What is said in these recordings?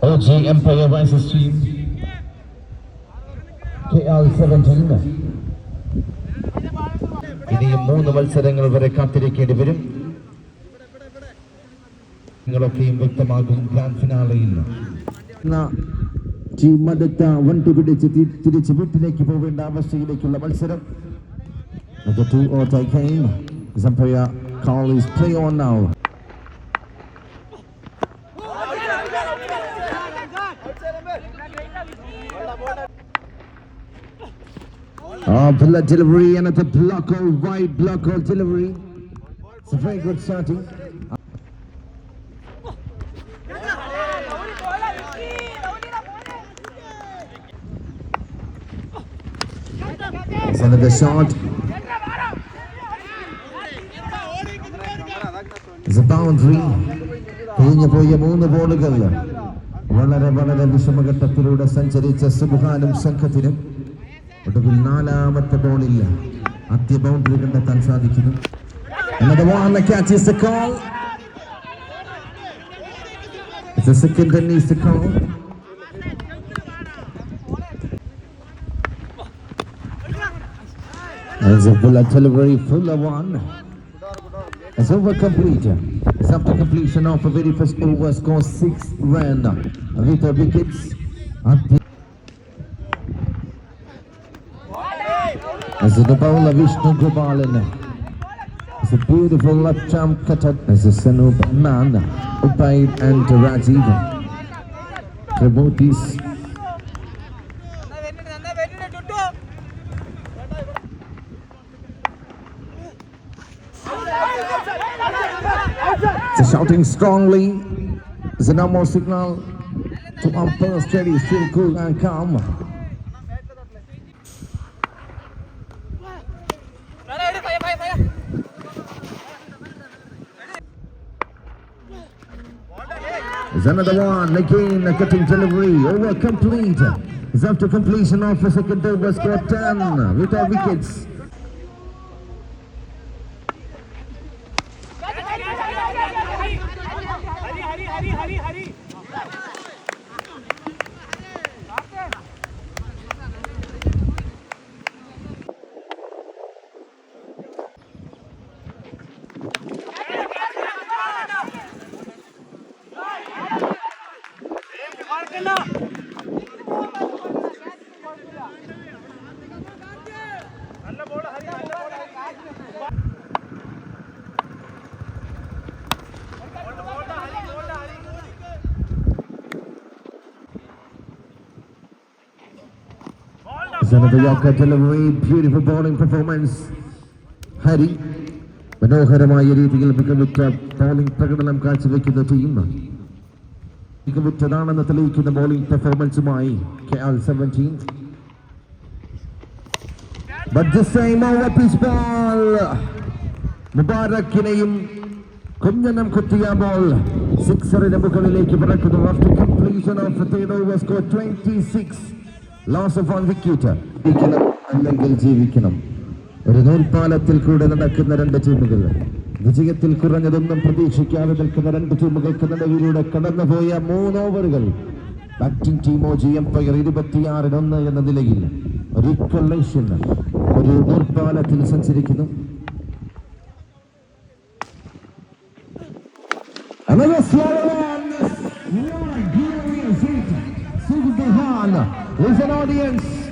OG Empire stream. Team KL17 ഇനിയും മൂന്ന് മത്സരങ്ങൾ വരെ കാത്തിരിക്കേണ്ടി വരും. നിങ്ങളൊക്കെയും വ്യക്തമാകും ഗ്രാൻഡ് ഫിനാലയിൽ ടീം അടുത്ത വണ്ടി പിടിച്ച് തിരിച്ച് വീട്ടിലേക്ക് പോവേണ്ട അവസ്ഥയിലേക്കുള്ള മത്സരം. The two or tie game. Zampaya call is play on now. Oh, blood delivery and at the block or wide block or delivery. It's a very good starting. It's another shot. It's a boundary. കഴിഞ്ഞു പോയ മൂന്ന് ബോളുകൾ വളരെ വളരെ വിഷമഘട്ടത്തിലൂടെ സഞ്ചരിച്ച സുബാനും സംഘത്തിനും ഒടുവിൽ നാലാമത്തെ ബോളിൽ ആദ്യ ബൗണ്ടറി കണ്ടെത്താൻ സാധിക്കുന്നു. There's a bullet delivery, full of one. It's over complete. After completion of a very first over, score six run with the wickets. As the bowler Vishnu Gopalan. It's a beautiful left arm cutter as a Sanup man, Upaid and Rajiv. Tributis Shouting strongly. It's a no signal to umpire steady, still cool and calm. There's another one, again a cutting delivery, over complete. It's after completion of the second over, score 10 with our wickets. Beautiful bowling performance Hari മനോഹരമായ രീതിയിൽ മികവുറ്റ bowling പ്രകടനം കാഴ്ചവെക്കുന്ന team മികവുറ്റതാണെന്ന് തെളിയിക്കുന്ന bowling പെർഫോമൻസുമായി K L seventeen മുബാറക്കിനെയും കുഞ്ഞനം കുത്തിയ ബോൾ സിക്സറിന് മുകളിലേക്ക് പറക്കുന്നു. Completion of score 26 loss of അല്ലെങ്കിൽ ജീവിക്കണം. ഒരു നൂൽപാലത്തിൽ കൂടെ നടക്കുന്ന രണ്ട് ടീമുകൾ വിജയത്തിൽ കുറഞ്ഞതൊന്നും പ്രതീക്ഷിക്കാതെ നിൽക്കുന്ന രണ്ട് ടീമുകൾക്ക് നടുവിലൂടെ കടന്നുപോയ മൂന്ന് ഓവറുകൾ ബാറ്റിംഗ് ടീമോ ജി എംപയർ ഇരുപത്തിയാറിനൊന്ന് എന്ന നിലയിൽ ഒരു ഒരു സഞ്ചരിക്കുന്നു is an audience.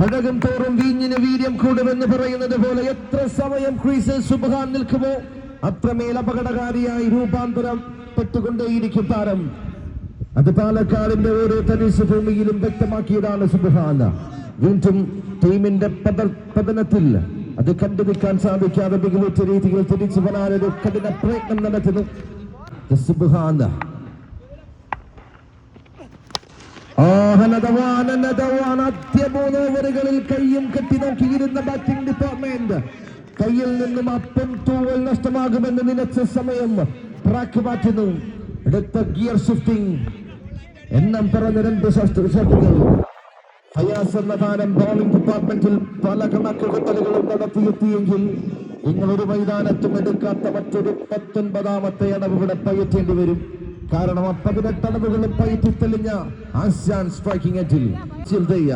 പടകം തോറും വീഞ്ഞിന് വീര്യം കൂടുമെന്ന് പറയുന്നത് പോലെ എത്ര സമയം ക്രീസിൽ സുബഹാൻ നിൽക്കുമോ? അത്രമേൽ അപകടകാരിയായി രൂപാന്തരം പെട്ടുകൊണ്ടേയിരിക്കും താരം. അത് പാലക്കാടിന്റെ ഓരോ തനിസ് ഭൂമിയിലും വ്യക്തമാക്കിയതാണ് സുബഹാൻ. വീണ്ടും ടീമിന്റെ പത പതനത്തിൽ അത് കണ്ടുനിൽക്കാൻ സാധിക്കാതെ മികവുറ്റ രീതിയിൽ തിരിച്ചു വരാനൊരു കഠിന പ്രയത്നം നടത്തുന്നു സുബഹാൻ. ആദ്യ മൂന്ന് ഓവറുകളിൽ കയ്യും കെട്ടി നോക്കിയിരുന്ന ബാറ്റിംഗ് ഡിപ്പാർട്ട്മെന്റ് കയ്യിൽ നിന്നും അപ്പം തൂവൽ നഷ്ടമാകുമെന്ന് നിലച്ച സമയം ട്രാക്ക് മാറ്റുന്നു. അടുത്ത ഗിയർ ഷിഫ്റ്റിംഗ് എണ്ണം പറഞ്ഞ രണ്ട് ഷട്ടുകൾ. ഫയാസ് എന്ന താരം ബോളിംഗ് ഡിപ്പാർട്ട്മെന്റിൽ പല കണക്ക് കുത്തലുകളും നടത്തിയെത്തിയെങ്കിൽ നിങ്ങൾ ഒരു മൈതാനത്തും എടുക്കാത്ത മറ്റൊരു പത്തൊൻപതാമത്തെ അടവ് ഇവിടെ പയറ്റേണ്ടി വരും. കാരണം ആ തടവുകൾ അടവുകളും പയറ്റി തെളിഞ്ഞ ആസ്യാൻ സ്ട്രൈക്കിംഗ് എറ്റിൽ ചിന്തയ്യ.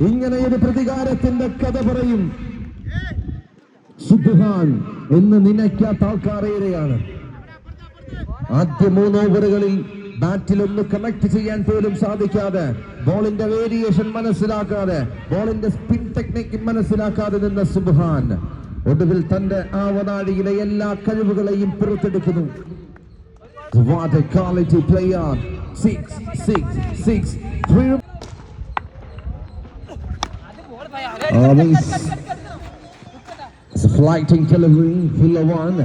ഇങ്ങനെ ഒരു പ്രതികാരത്തിന്റെ കഥ പറയും. സുബ്ഹാൻ എന്ന് നിനയ്ക്കാത്ത ആൾക്കാരേറെയാണ്. ആദ്യ മൂന്ന് ഓവറുകളിൽ ബാറ്റിൽ ഒന്ന് കണക്ട് ചെയ്യാൻ പോലും സാധിക്കാതെ ബോളിന്റെ വേരിയേഷൻ മനസ്സിലാക്കാതെ ബോളിന്റെ സ്പിൻ ടെക്നിക്ക് മനസ്സിലാക്കാതെ നിന്ന സുബ്ഹാൻ ഒടുവിൽ തന്റെ ആവനാഴിയിലെ എല്ലാ കഴിവുകളെയും പുറത്തെടുക്കുന്നു What a quality player. Six, six, six, three. This is a flighting delivery, full of one.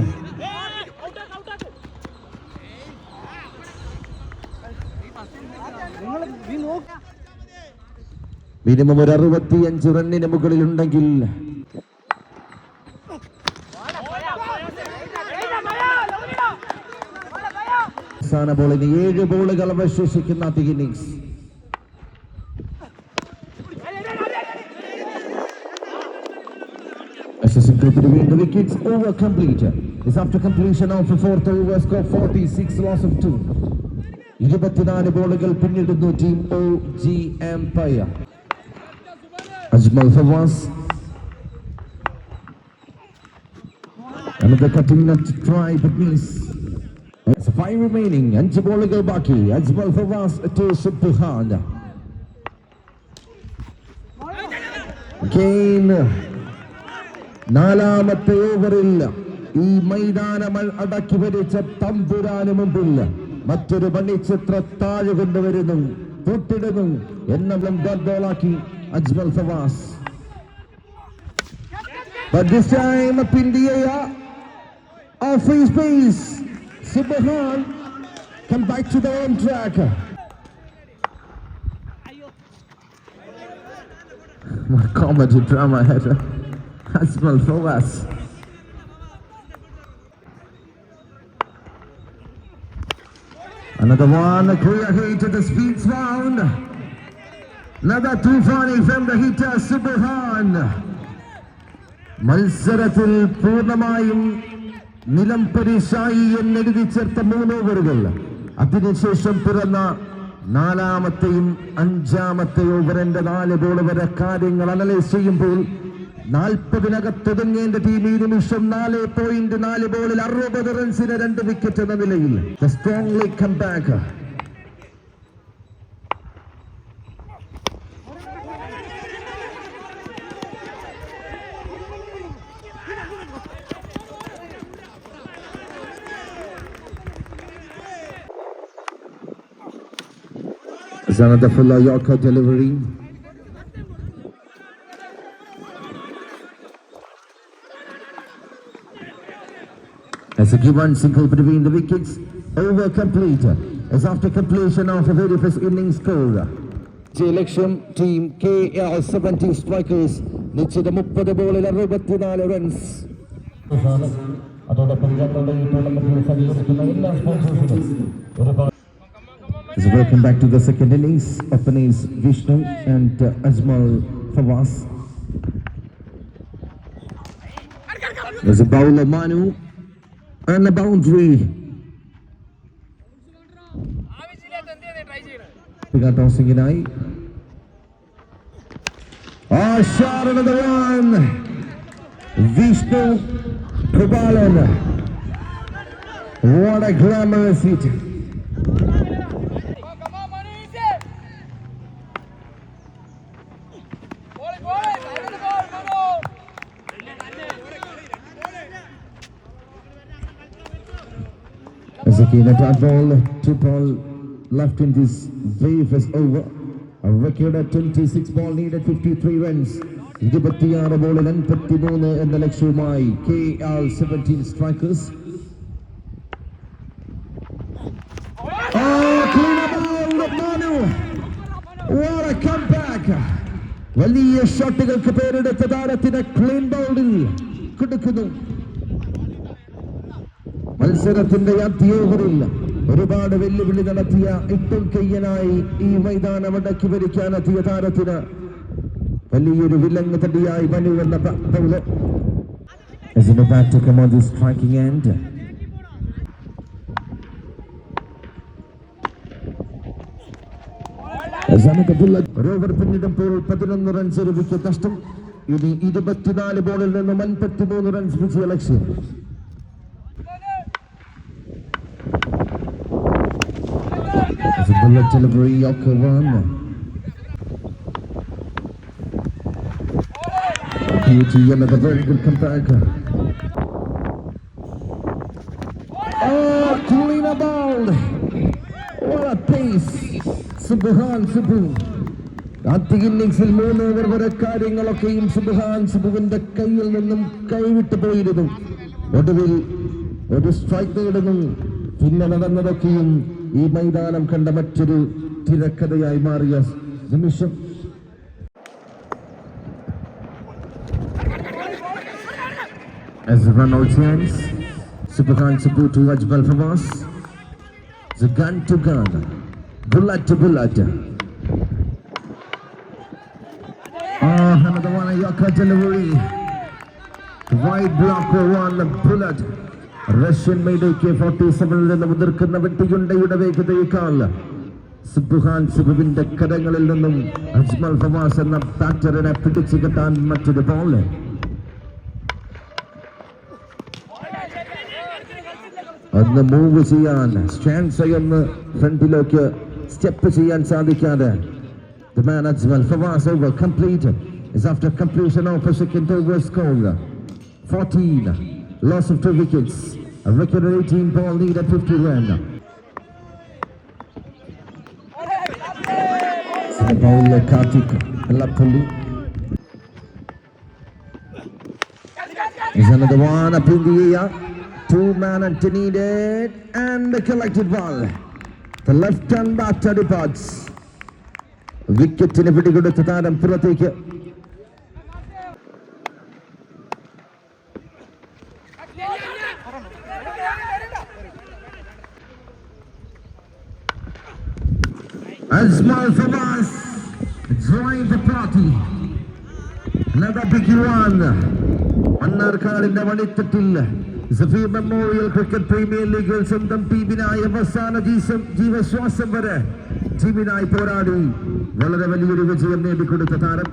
Minimum ഒരു അറുപത്തിയഞ്ച് റണ്ണിന് മുകളിലുണ്ടെങ്കിൽ അവസാന ബോളിന് ഏഴ് ബോളുകൾ അവശേഷിക്കുന്ന ആദ്യ innings Assistant to over. Is after completion of the fourth over score 46 loss of 2. ഇരുപത്തിനാല് ബോളുകൾ പിന്നിടുന്നു team O G umpire Ajmal Fawas Another cutting nut to try but miss. It's five remaining. അഞ്ച് ബോളുകൾ ബാക്കി അജ്മൽ ഫവാസ് to സുബ്ഹാൻ നാലാമത്തെ ഓവറിൽ ഈ മൈതാനം അടക്കി ഭരിച്ച തമ്പുരാന് മുമ്പിൽ മറ്റൊരു മണിച്ചിത്ര താഴെ കൊണ്ടുവരുന്നു തൊട്ടിടുന്നു എന്നെല്ലാം ഗോളാക്കി Ajmal us. But this time up in the air. Off his pace. Sibahan come back to the own track. Comedy drama head. Ajmal Fawaz. Another one, Korea hit the speed round. Two funny from the hitter Subhan. മത്സരത്തിൽ പൂർണമായും നിലം പരിശായി എന്നെഴുതി ചേർത്ത മൂന്ന് ഓവറുകൾ. അതിനുശേഷം പിറന്ന നാലാമത്തെയും അഞ്ചാമത്തെ ഓവറിന്റെ നാല് ബോൾ വരെ കാര്യങ്ങൾ അനലൈസ് ചെയ്യുമ്പോൾ നാൽപ്പതിനകത്തൊതുങ്ങേണ്ട ടീം ഈ നിമിഷം നാല് പോയിന്റ് നാല് ബോളിൽ അറുപത് റൺസിന് രണ്ട് വിക്കറ്റ് എന്ന നിലയിൽ. Strongly come back Is another full Yorker delivery. As a given single between the wickets, over complete. As after completion of the very first innings score. ലക്ഷ്യം team K L seventy strikers നിശ്ചിത മുപ്പത് ബോളിൽ അറുപത്തിനാല് runs അതോടൊപ്പം ഞങ്ങളുടെ ഈ ടൂർണമെന്റിൽ സഹകരിക്കുന്ന എല്ലാ സ്പോൺസേഴ്സിനും ഒരുപാട് we welcome back to the second innings, openers Vishnu and uh, Ajmal Fawaz. There's a bowler Manu and a boundary. Got tossing. Oh, shot another one. Vishnu Kubalan. What a glamorous hit. Zakina dot ball, two ball left in this very first over. A record at 26 ball needed 53 runs. ഇരുപത്തിയാറ് ബോളിൽ അൻപത്തിമൂന്ന് എന്ന ലക്ഷ്യവുമായി K R seventeen strikers വലിയ ഷോട്ടുകൾക്ക് പേരെടുത്ത താരത്തിന് clean ബൗളിൽ കൊടുക്കുന്നു മത്സരത്തിന്റെ ഓവറിൽ ഒരുപാട് വെല്ലുവിളി നടത്തിയ ഇട്ടും കയ്യനായി ഈ മൈതാനം അടക്കി ഭരിക്കാനെത്തിയ താരത്തിന് വലിയൊരു വിലങ്ങ് തടിയായി മനു എന്ന bowler As in about to come on the striking end. Over പിന്നിടുമ്പോൾ പതിനൊന്ന് റൺസ് ഒരു വിക്കറ്റ് നഷ്ടം. ഇനി ഇരുപത്തിനാല് ബോളിൽ നിന്നും അൻപത്തിമൂന്ന് റൺസ് ലക്ഷ്യം. As a bullet delivery, Yoko one. Beauty, another very good comeback. Oh, clean ball. What a pace. Subuhan Subu ആദ്യ ഇന്നിംഗ്സിൽ മൂന്ന് ഓവർ വരെ കാര്യങ്ങളൊക്കെയും സുബുഹാൻ സുബുവിന്റെ കയ്യിൽ നിന്നും കൈവിട്ടു പോയിരുന്നു ഒടുവിൽ ഒരു സ്ട്രൈക്ക് നേടുന്നു പിന്നെ നടന്നതൊക്കെയും ഈ മൈതാനം കണ്ട മറ്റൊരു തിരക്കഥയായി മാറിയ നിമിഷം As the run out ends, Subhakan Sabu to Ajmal Fawaz. The gun to gun, bullet to bullet. Ah, another one, a Yaka delivery. Wide block for one, bullet. Russian made K forty സെവനിൽ നിന്ന് മുതിർക്കുന്ന വെട്ടിയുണ്ടയുടെ വേഗതയേക്കാൾ സുബുഹാൻ സുബുവിന്റെ കരങ്ങളിൽ നിന്നും അജ്മൽ ഫവാസ് എന്ന ബാറ്ററിനെ പിടിച്ചു കിട്ടാൻ മറ്റൊരു ball ഒന്ന് move ചെയ്യാൻ സ്റ്റാൻസ് ഒന്ന് ഫ്രണ്ടിലേക്ക് സ്റ്റെപ്പ് ചെയ്യാൻ സാധിക്കാതെ The man Ajmal Fawaz over completed is after completion of a second over score. 14, loss of two wickets. A record 18 ball lead at 50 run. Bowler Kartik Lapulli. Is another one up in the air. Two man and needed and the collected ball. The left hand batter departs. വിക്കറ്റിന് പിടികൊടുത്ത താരം പുറത്തേക്ക് Azmal Fawaz joined the party. One. മണ്ണാർക്കാടിന്റെ വണിത്തട്ടിൽ Safeer memorial cricket premier ലീഗിൽ സ്വന്തം ടീമിനായി അവസാന ജീവശ്വാസം വരെ ടീമിനായി പോരാടി വളരെ വലിയൊരു വിജയം നേടിക്കൊടുത്ത താരം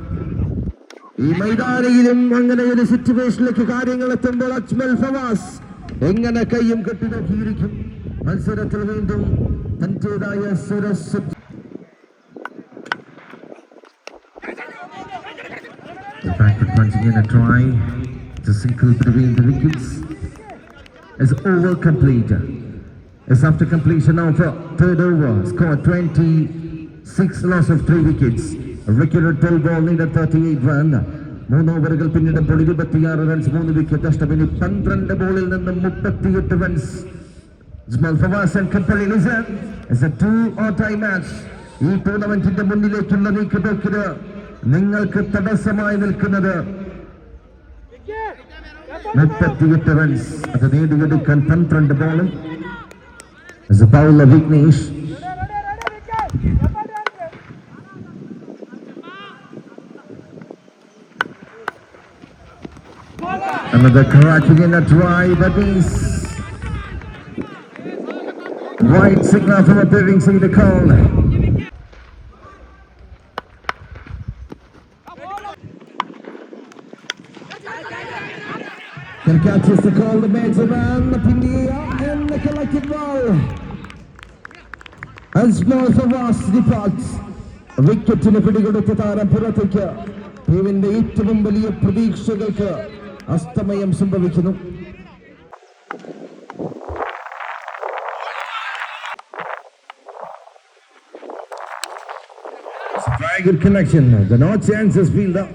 ഈ മൈതാനയിലും അങ്ങനെ ഒരു സിറ്റുവേഷനിലേക്ക് കാര്യങ്ങൾ എത്തുമ്പോൾ അജ്മൽ ഫവാസ് എങ്ങനെ കയ്യും കെട്ടി നോക്കിയിരിക്കും മത്സരത്തിൽ വീണ്ടും തന്റേതായ സുരസ് backward punching in a try. The single between the wickets is over complete. Is after completion of uh, third over. Scored 26 loss of three wickets. A record 12 ball needed 38 run. മൂന്ന് ഓവറുകൾ പിന്നിടുമ്പോൾ ഇരുപത്തിയാറ് റൺസ് മൂന്ന് wicket നഷ്ടം ഇനി പന്ത്രണ്ട് ബോളിൽ നിന്നും മുപ്പത്തിയെട്ട് runs Ismail Fawaz and Kapali Lizan is a two or tie match. ഈ ടൂർണമെന്റിന്റെ മുന്നിലേക്കുള്ള നീക്കുപോക്കിന് നിങ്ങൾക്ക് തടസ്സമായി നിൽക്കുന്നത് മുപ്പത്തിയെട്ട് റൺസ് അത് നേടിയെടുക്കാൻ പന്ത്രണ്ട് ബോളും As a bowler Vignesh Another cracking in a try, but is White signal from appearing see the call. Can catches the call, the man, Pindia, and the collected ball. And small Fawaz departs. വിക്കറ്റിന് പിടികൊടുത്ത താരം പുറത്തേക്ക് ടീമിന്റെ ഏറ്റവും വലിയ പ്രതീക്ഷകൾക്ക് അസ്തമയം സംഭവിക്കുന്നു Very good connection. The no chances field up.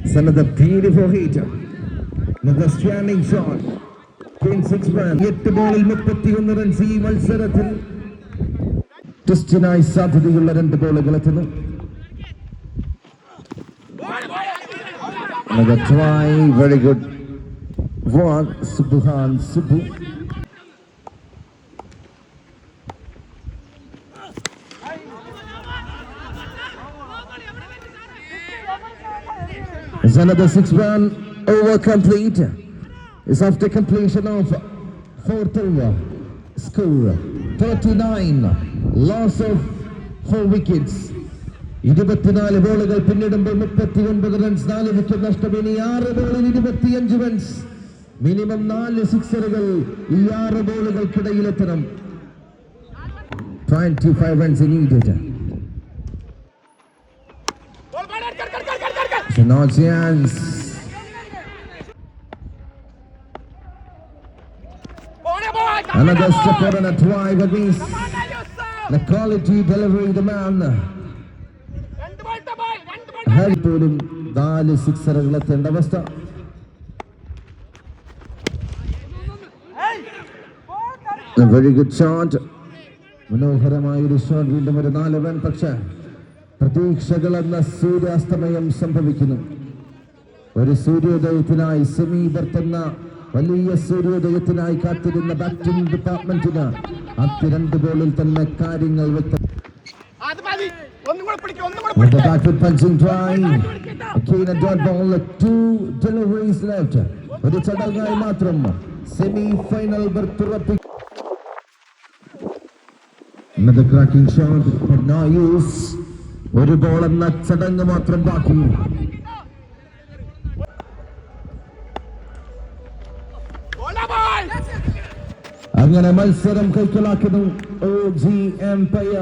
It's another beautiful hit. Six run. എട്ട് ബോളിൽ മുപ്പത്തിയൊന്ന് റൺസ് ഈ മത്സരത്തിൽ ടെസ്റ്റിനായി സാധ്യതയുള്ള രണ്ട് ബോളുകൾ എത്തുന്നു Another try. Very good. One. Subhan Subhu. It's another six run over complete is after completion of fourth score 39 loss of four wickets ഇരുപത്തിനാല് ബോളുകൾ പിന്നിടുമ്പോൾ മുപ്പത്തി ഒൻപത് റൺസ് നാല് വിക്കറ്റ് നഷ്ടം ഇനി ആറ് ബോളിൽ ഇരുപത്തിയഞ്ച് റൺസ് മിനിമം നാല് സിക്സറുകൾ ഈ ആറ് ബോളുകൾക്കിടയിൽ എത്തണം twenty five runs immediate No chance. Another step forward and a drive against the quality delivery the man. Hari പോലും നാല് സിക്സറുകൾ എത്തേണ്ട അവസ്ഥ വെരി ഗുഡ് ഷോട്ട് മനോഹരമായ ഒരു ഷോട്ട് വീണ്ടും ഒരു നാല് റൺ പക്ഷേ പ്രതീക്ഷകൾ എന്ന സൂര്യാസ്തമയം സംഭവിക്കുന്നു. ഒരു സൂര്യോദയത്തിനായി സെമി ബർത്ത് എന്ന വലിയ സൂര്യോദയത്തിനായി കാത്തിരുന്ന ബാറ്റിംഗ് ഡിപ്പാർട്ട്മെന്റിന് ആദ്യ രണ്ട് ബോളിൽ തന്നെ കാര്യങ്ങൾ വ്യക്തം അത് മതി ഒന്നും കൂടെ പിടിക്ക് ഒന്നും കൂടെ With the പിടിക്ക് backward punching try. Again a dot ball, two deliveries left. ഒരു ചടങ്ങായി മാത്രം സെമി ഫൈനൽ ബർത്തുറപ്പി Another cracking shot, but no use. ഒരു ബോൾ എന്ന ചടങ്ങ് മാത്രം ബാക്കി അങ്ങനെ മത്സരം കൈക്കലാക്കുന്നു. ഒ ജി എം പയ്യ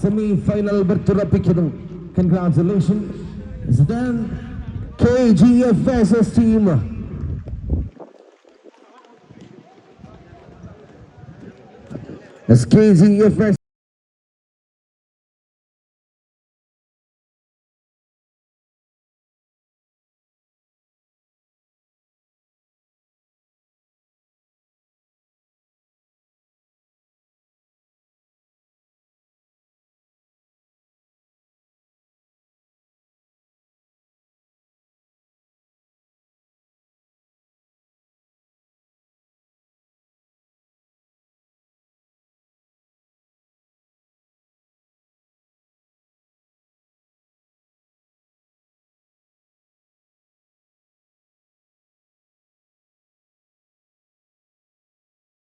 semi final ബർത്തുറപ്പിക്കുന്നു congratulation K G F S S team S K G F S